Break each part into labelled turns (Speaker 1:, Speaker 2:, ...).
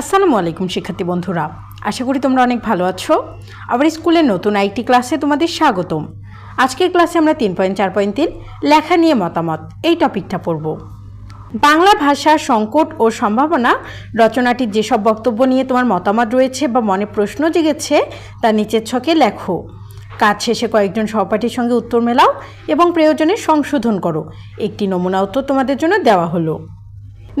Speaker 1: আসসালামু আলাইকুম, শিক্ষার্থী বন্ধুরা। আশা করি তোমরা অনেক ভালো আছো। আবার স্কুলের নতুন আইটি ক্লাসে তোমাদের স্বাগতম। আজকের ক্লাসে আমরা তিন পয়েন্ট, চার পয়েন্ট, তিন লেখা নিয়ে মতামত। এই টপিকটা পড়ব। বাংলা ভাষার সংকট ও সম্ভাবনা রচনাটির যেসব বক্তব্য নিয়ে তোমার মতামত রয়েছে বা মনে প্রশ্ন জেগেছে, তা নিচের ছকে লেখো। কাজ শেষে কয়েকজন সহপাঠীর সঙ্গে উত্তর মেলাও এবং প্রয়োজনে সংশোধন করো। একটি নমুনা উত্তর তোমাদের জন্য দেওয়া হলো।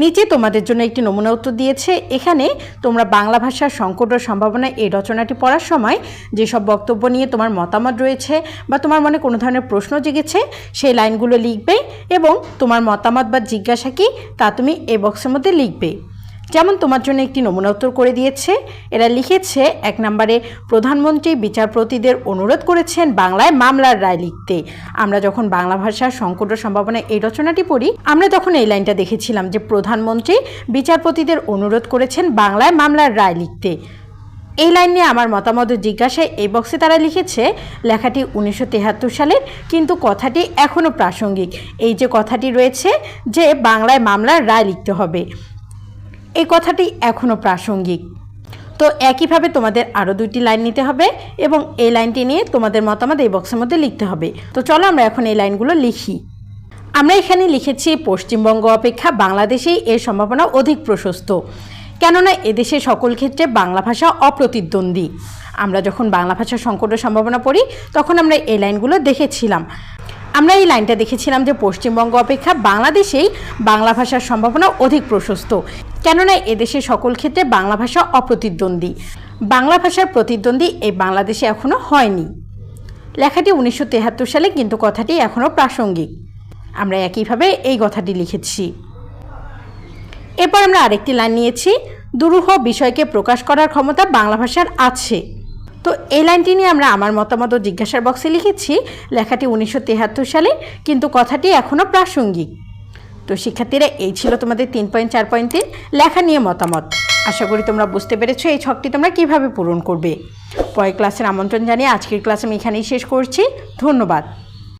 Speaker 1: নিচে তোমাদের জন্য একটি নমুনা উত্তর দিয়েছে। এখানে তোমরা বাংলা ভাষার সংকট ও সম্ভাবনা এই রচনাটি পড়ার সময় যেসব বক্তব্য নিয়ে তোমার মতামত রয়েছে বা তোমার মনে কোনো ধরনের প্রশ্ন জেগেছে, সেই লাইনগুলো লিখবে এবং তোমার মতামত বা জিজ্ঞাসা কি তা তুমি এ বক্সের মধ্যে লিখবে। যেমন তোমার জন্য একটি নমুনা উত্তর করে দিয়েছে, এরা লিখেছে, এক নম্বরে, প্রধানমন্ত্রী বিচারপতিদের অনুরোধ করেছেন বাংলায় মামলার রায় লিখতে। আমরা যখন বাংলা ভাষার সংকট ও সম্ভাবনা এই রচনাটি পড়ি, আমরা তখন এই লাইনটা দেখেছিলাম যে প্রধানমন্ত্রী বিচারপতিদের অনুরোধ করেছেন বাংলায় মামলার রায় লিখতে। এই লাইন নিয়ে আমার মতামত জিজ্ঞাসায় এই বক্সে তারা লিখেছে, লেখাটি উনিশশো সালের, কিন্তু কথাটি এখনও প্রাসঙ্গিক। এই যে কথাটি রয়েছে যে বাংলায় মামলার রায় লিখতে হবে। এই কথাটি এখনও প্রাসঙ্গিক। তো একইভাবে তোমাদের আরও দুইটি লাইন নিতে হবে এবং এই লাইনটি নিয়ে তোমাদের মতামত এই বক্সের মধ্যে লিখতে হবে। তো চলো আমরা এখন এই লাইনগুলো লিখি। আমরা এখানে লিখেছি, পশ্চিমবঙ্গ অপেক্ষা বাংলাদেশেই এর সম্ভাবনা অধিক প্রশস্ত। কেননা এদেশে সকল ক্ষেত্রে বাংলা ভাষা অপ্রতিদ্বন্দ্বী। আমরা যখন বাংলা ভাষার সংকটের সম্ভাবনা পড়ি, তখন আমরা এই লাইনগুলো দেখেছিলাম। আমরা এই লাইনটা দেখেছিলাম যে পশ্চিমবঙ্গ অপেক্ষা বাংলাদেশেই বাংলা ভাষার সম্ভাবনা অধিক প্রশস্ত। কেননা এদেশে সকল ক্ষেত্রে বাংলা ভাষা অপ্রতিদ্বন্দ্বী। বাংলা ভাষার প্রতিদ্বন্দ্বী এই বাংলাদেশে এখনও হয়নি। লেখাটি উনিশশো সালে কিন্তু কথাটি এখনও প্রাসঙ্গিক। আমরা একইভাবে এই কথাটি লিখেছি। এরপর আমরা আরেকটি লাইন নিয়েছি, দুরূহ বিষয়কে প্রকাশ করার ক্ষমতা বাংলা ভাষার আছে। তো এই লাইনটি নিয়ে আমরা আমার মতামত জিজ্ঞাসার বক্সে লিখেছি, লেখাটি উনিশশো সালে, কিন্তু কথাটি এখনও প্রাসঙ্গিক। তো শিক্ষার্থীরা, এই ছিল তোমাদের তিন পয়েন্ট, চার পয়েন্ট। লেখা নিয়ে মতামত। আশা করি তোমরা বুঝতে পেরেছ এই ছকটি তোমরা কীভাবে পূরণ করবে। পরের ক্লাসের আমন্ত্রণ জানিয়ে আজকের ক্লাস আমি এখানেই শেষ করছি। ধন্যবাদ।